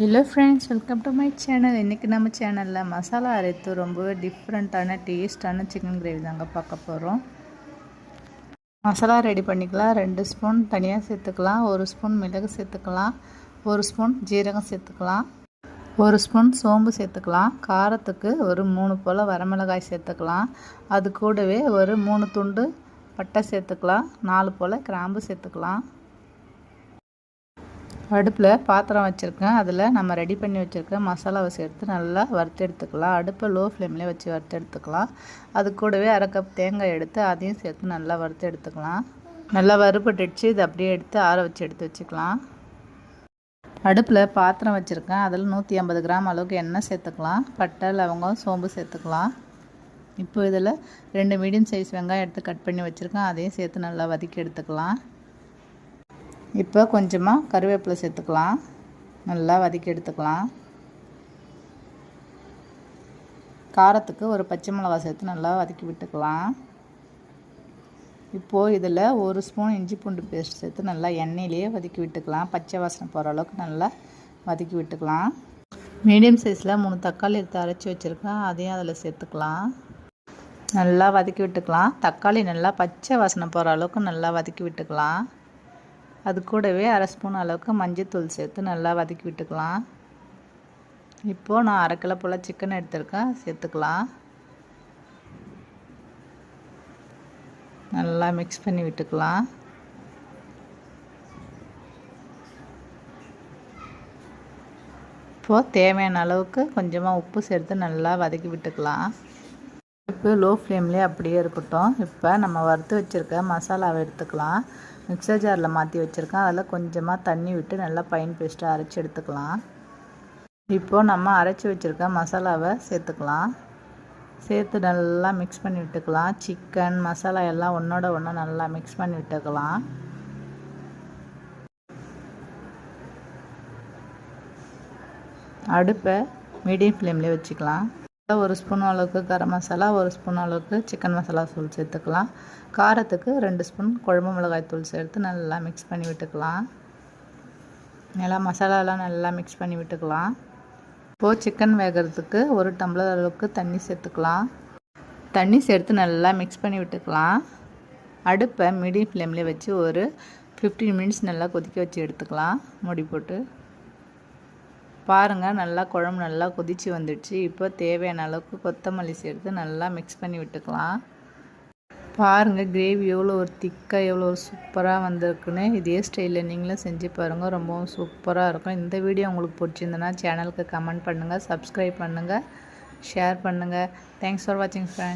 Hello friends welcome to my channel இன்றைக்கி நம்ம சேனலில் மசாலா அரைத்து ரொம்பவே டிஃப்ரெண்ட்டான டேஸ்ட்டான சிக்கன் கிரேவி தாங்க பார்க்க போகிறோம் மசாலா ரெடி பண்ணிக்கலாம். ரெண்டு ஸ்பூன் தனியாக சேர்த்துக்கலாம். ஒரு ஸ்பூன் மிளகு சேர்த்துக்கலாம். ஒரு ஸ்பூன் ஜீரகம் சேர்த்துக்கலாம். ஒரு ஸ்பூன் சோம்பு சேர்த்துக்கலாம். காரத்துக்கு ஒரு மூணு போல் வரமிளகாய் சேர்த்துக்கலாம். அது கூடவே ஒரு மூணு துண்டு பட்டை சேர்த்துக்கலாம். நாலு போல் கிராம்பு சேர்த்துக்கலாம். அடுப்பில் பாத்திரம் வச்சுருக்கேன். அதில் நம்ம ரெடி பண்ணி வச்சுருக்க மசாலாவை சேர்த்து நல்லா வறுத்து எடுத்துக்கலாம். அடுப்பை லோ ஃப்ளேம்லேயே வச்சு வறுத்து எடுத்துக்கலாம். அது கூடவே அரை கப் தேங்காய் எடுத்து அதையும் சேர்த்து நல்லா வறுத்து எடுத்துக்கலாம். நல்லா வறுபட்டுடுச்சு. இதை அப்படியே எடுத்து ஆற வச்சு எடுத்து வச்சுக்கலாம். அடுப்பில் பாத்திரம் வச்சுருக்கேன். அதில் நூற்றி ஐம்பது கிராம் அளவுக்கு எண்ணெய் சேர்த்துக்கலாம். பட்டை லவங்கம் சோம்பு சேர்த்துக்கலாம். இப்போ இதில் ரெண்டு மீடியம் சைஸ் வெங்காயம் எடுத்து கட் பண்ணி வச்சுருக்கேன். அதையும் சேர்த்து நல்லா வதக்கி எடுத்துக்கலாம். இப்போ கொஞ்சமாக கருவேப்பிலை சேர்த்துக்கலாம். நல்லா வதக்கி எடுத்துக்கலாம். காரத்துக்கு ஒரு பச்சை மிளகா சேர்த்து நல்லா வதக்கி விட்டுக்கலாம். இப்போது இதில் ஒரு ஸ்பூன் இஞ்சி பூண்டு பேஸ்ட் சேர்த்து நல்லா எண்ணெயிலேயே வதக்கி விட்டுக்கலாம். பச்சை வாசனை போகிற அளவுக்கு நல்லா வதக்கி விட்டுக்கலாம். மீடியம் சைஸில் மூணு தக்காளி எடுத்து அரைச்சி வச்சுருக்கேன். அதையும் அதில் சேர்த்துக்கலாம். நல்லா வதக்கி விட்டுக்கலாம். தக்காளி நல்லா பச்சை வாசனை போகிற அளவுக்கு நல்லா வதக்கி விட்டுக்கலாம். அது கூடவே அரை ஸ்பூன் அளவுக்கு மஞ்சத்தூள் சேர்த்து நல்லா வதக்கி விட்டுக்கலாம். இப்போது நான் அரை கிலோ போல் சிக்கன் எடுத்துருக்கேன். சேர்த்துக்கலாம். நல்லா மிக்ஸ் பண்ணி விட்டுக்கலாம். இப்போது தேவையான அளவுக்கு கொஞ்சமாக உப்பு சேர்த்து நல்லா வதக்கி விட்டுக்கலாம். இப்போ லோ ஃப்ளேம்லேயே அப்படியே இருக்கட்டும். இப்போ நம்ம வறுத்து வச்சுருக்க மசாலாவை எடுத்துக்கலாம். மிக்சர் ஜாரில் மாற்றி வச்சுருக்கேன். அதில் கொஞ்சமாக தண்ணி விட்டு நல்லா பைன் பேஸ்ட்டாக அரைச்சி எடுத்துக்கலாம். இப்போது நம்ம அரைச்சி வச்சுருக்க மசாலாவை சேர்த்துக்கலாம். சேர்த்து நல்லா மிக்ஸ் பண்ணி விட்டுக்கலாம். சிக்கன் மசாலா எல்லாம் ஒன்றோட ஒன்று நல்லா மிக்ஸ் பண்ணி விட்டுக்கலாம். அடுப்பை மீடியம் ஃப்ளேம்லேயே வச்சுக்கலாம். ஒரு ஸ்பூன் அளவுக்கு கரம் மசாலா ஒரு ஸ்பூன் அளவுக்கு சிக்கன் மசாலா தூள் சேர்த்துக்கலாம். காரத்துக்கு ரெண்டு ஸ்பூன் குழம்பு மிளகாய் தூள் சேர்த்து நல்லா மிக்ஸ் பண்ணி விட்டுக்கலாம். நல்லா மசாலாலாம் நல்லா மிக்ஸ் பண்ணி விட்டுக்கலாம். இப்போது சிக்கன் வேகிறதுக்கு ஒரு டம்ளர் அளவுக்கு தண்ணி சேர்த்துக்கலாம். தண்ணி சேர்த்து நல்லா மிக்ஸ் பண்ணி விட்டுக்கலாம். அடுப்பை மீடியம் ஃப்ளேம்லேயே வச்சு ஒரு ஃபிஃப்டீன் மினிட்ஸ் நல்லா கொதிக்க வச்சு எடுத்துக்கலாம். முடி போட்டு பாருங்கள் நல்லா குழம்பு நல்லா கொதித்து வந்துடுச்சு. இப்போ தேவையான அளவுக்கு கொத்தமல்லி சேர்த்து நல்லா மிக்ஸ் பண்ணி விட்டுக்கலாம். பாருங்கள் கிரேவி எவ்வளோ ஒரு திக்காக எவ்வளோ ஒரு சூப்பராக வந்திருக்குன்னு. இதே ஸ்டைலில் நீங்களும் செஞ்சு பாருங்கள் ரொம்பவும் சூப்பராக இருக்கும். இந்த வீடியோ உங்களுக்கு பிடிச்சிருந்தனா சேனலுக்கு கமெண்ட் பண்ணுங்கள் சப்ஸ்கிரைப் பண்ணுங்கள் ஷேர் பண்ணுங்கள் தேங்க்ஸ் ஃபார் வாட்சிங் ஃப்ரெண்ட்